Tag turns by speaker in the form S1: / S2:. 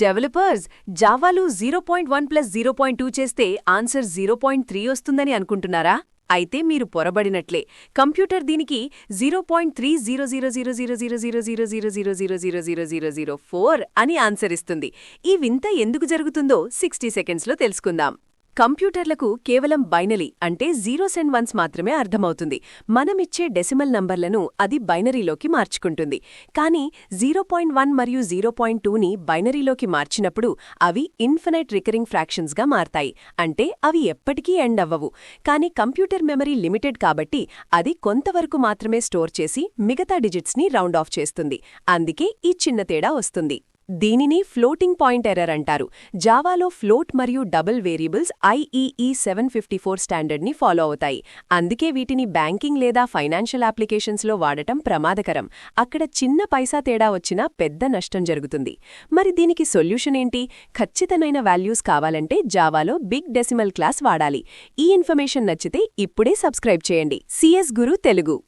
S1: Developers జావాలు zero point one plus zero point two చేస్తే answer zero point three వస్తుందని అనుకుంటున్నారా అయితే మీరు పొరబడినట్లే కంప్యూటర్ దీనికి zero point three zero zero zero zero zero zero zero zero zero zero zero zero zero zero four అని answer ఇస్తుంది ఈ వింత ఎందుకు జరుగుతుందో సిక్స్టీ సెకండ్స్లో తెలుసుకుందాం కంప్యూటర్లకు కేవలం బైనరీ అంటే జీరోస్ అండ్ వన్స్ మాత్రమే అర్థమవుతుంది. మనమిచ్చే డెసిమల్ నంబర్లను అది బైనరీలోకి మార్చుకుంటుంది. కానీ జీరో పాయింట్ వన్ మరియు జీరో పాయింట్ టూని బైనరీలోకి మార్చినప్పుడు అవి ఇన్ఫినైట్ రికరింగ్ ఫ్రాక్షన్స్గా మారతాయి. అంటే అవి ఎప్పటికీ ఎండ్ అవ్వవు. కానీ కంప్యూటర్ మెమరీ లిమిటెడ్ కాబట్టి అది కొంతవరకు మాత్రమే స్టోర్ చేసి మిగతా డిజిట్స్ని రౌండ్ ఆఫ్ చేస్తుంది. అందుకే ఈ చిన్న తేడా వస్తుంది. దీనిని ఫ్లోటింగ్ పాయింట్ ఎర్రర్ అంటారు. జావాలో ఫ్లోట్ మరియు double variables IEEE seven fifty four స్టాండర్డ్ని follow అవుతాయి. అందుకే వీటిని బ్యాంకింగ్ లేదా ఫైనాన్షియల్ అప్లికేషన్స్లో వాడటం ప్రమాదకరం. అక్కడ చిన్న పైసా తేడా వచ్చినా పెద్ద నష్టం జరుగుతుంది. మరి దీనికి సొల్యూషన్ ఏంటి? ఖచ్చితమైన వాల్యూస్ కావాలంటే జావాలో బిగ్ డెసిమల్ క్లాస్ వాడాలి. ఈ ఇన్ఫర్మేషన్ నచ్చితే ఇప్పుడే సబ్స్క్రైబ్ చేయండి. సిఎస్ గురు తెలుగు.